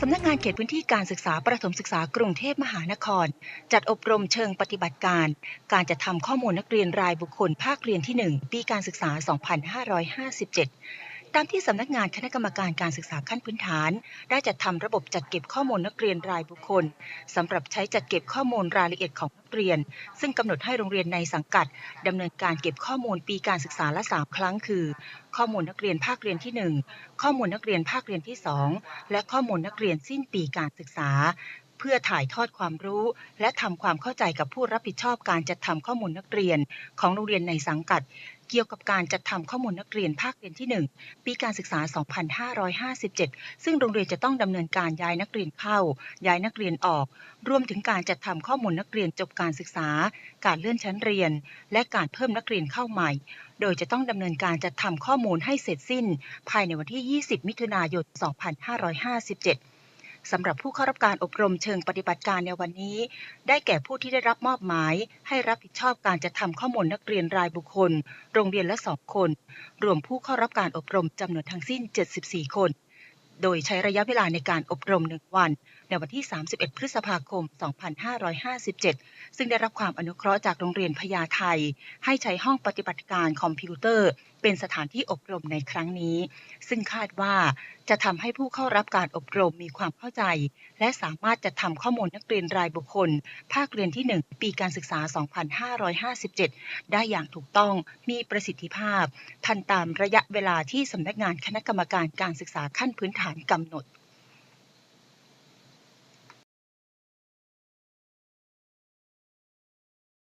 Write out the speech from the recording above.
สำนักงานเขตพื้นที่การศึกษาประถมศึกษากรุงเทพมหานคร จัดอบรมเชิงปฏิบัติการ การจัดทำข้อมูลนักเรียนรายบุคคลภาคเรียนที่ 1 ปีการศึกษา 2557 ตามที่สำนักงานคณะกรรมการการศึกษาขั้นพื้นฐาน ได้จัดทำระบบจัดเก็บข้อมูลนักเรียนรายบุคคลสำหรับใช้จัดเก็บข้อมูลรายละเอียดของนักเรียน ซึ่งกำหนดให้โรงเรียนในสังกัดดำเนินการเก็บข้อมูลปีการศึกษาละ 3 ครั้ง คือ ข้อมูลนักเรียนภาคเรียนที่ 1 ข้อมูลนักเรียนภาคเรียนที่ 2 และข้อมูลนักเรียนสิ้นปีการศึกษาเพื่อถ่ายทอดความรู้ และทำความเข้าใจกับผู้รับผิดชอบการจัดทำข้อมูลนักเรียน ของโรงเรียนในสังกัด เกี่ยวกับการจัดทำข้อมูลนักเรียนภาคเรียนที่ 1 ปีการศึกษา 2557 ซึ่งโรงเรียนจะต้องดำเนินการย้ายนักเรียนเข้า ย้ายนักเรียนออก รวมถึงการจัดทำข้อมูลนักเรียนจบการศึกษา การเลื่อนชั้นเรียน และการเพิ่มนักเรียนเข้าใหม่ โดยจะต้องดำเนินการจัดทำข้อมูลให้เสร็จสิ้น ภายในวันที่ 20 มิถุนายน 2557 สำหรับผู้เข้ารับการอบรมเชิงปฏิบัติการในวันนี้ ได้แก่ผู้ที่ได้รับมอบหมาย ให้รับผิดชอบการจัดทำข้อมูลนักเรียนรายบุคคล โรงเรียนละสองคน รวมผู้เข้ารับการอบรมจำนวนทั้งสิ้น 74 คน โดยใช้ระยะเวลาในการอบรม 1 วัน ในวันที่ 31 พฤษภาคม 2557 ซึ่งได้รับความอนุเคราะห์จากโรงเรียนพญาไทย ให้ใช้ห้องปฏิบัติการคอมพิวเตอร์ เป็นสถานที่อบรมในครั้งนี้ ซึ่งคาดว่าจะทำให้ผู้เข้ารับการอบรมมีความเข้าใจ และสามารถจัดทำข้อมูลนักเรียนรายบุคคล ภาคเรียนที่ 1 ปีการศึกษา 2557 ได้อย่างถูกต้องมีประสิทธิภาพ ทันตามระยะเวลาที่สำนักงานคณะกรรมการการศึกษาขั้นพื้นฐานกำหนด